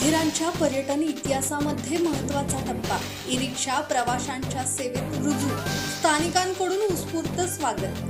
माथेरानच्या पर्यटन इतिहासामध्ये महत्त्वाचा टप्पा ई रिक्षा प्रवाशांच्या सेवेत रुजू स्थानिकांकडून उत्स्फूर्त स्वागत.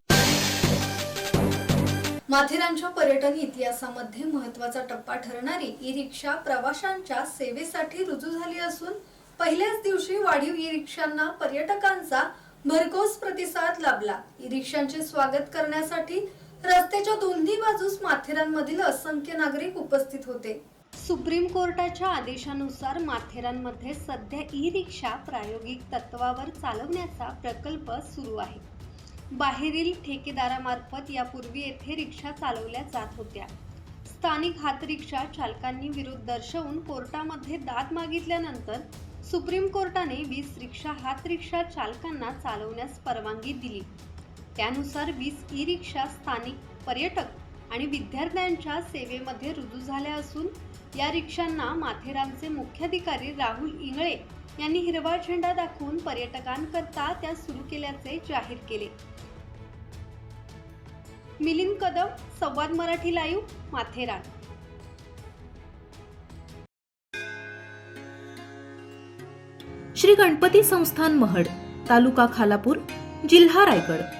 माथेरानच्या पर्यटन इतिहासामध्ये महत्त्वाचा टप्पा ठरणारी ई रिक्षा प्रवाशांच्या सेवेसाठी रुजू झाली असून पहिल्याच दिवशी वाढीव ई रिक्षांना पर्यटकांचा भरघोस प्रतिसाद लाभला. ई रिक्षांचे स्वागत करण्यासाठी रस्त्याच्या दोन्ही बाजूस माथेरानमधील असंख्य नागरिक उपस्थित होते. सुप्रीम कोर्टाच्या आदेशानुसार माथेरानमध्ये सध्या ई रिक्षा प्रायोगिक तत्वावर चालवण्याचा प्रकल्प सुरू आहे. बाहेरील ठेकेदारामार्फत यापूर्वी येथे रिक्षा चालवल्या जात होत्या. स्थानिक हात रिक्षा चालकांनी विरोध दर्शवून कोर्टामध्ये दाद मागितल्यानंतर सुप्रीम कोर्टाने वीस रिक्षा हातरिक्षा चालकांना चालवण्यास परवानगी दिली. त्यानुसार वीस ई रिक्षा स्थानिक पर्यटक आणि विद्यार्थ्यांच्या सेवेमध्ये रुजू झाल्या असून या रिक्षांना माथेरानचे मुख्याधिकारी राहुल इंगळे यांनी हिरवा झेंडा दाखवून पर्यटकांकरता त्या सुरू केल्याचे जाहीर केले. मिलिंद कदम संवाद मराठी लाईव्ह माथेरान. श्री गणपती संस्थान महड तालुका खालापूर जिल्हा रायगड.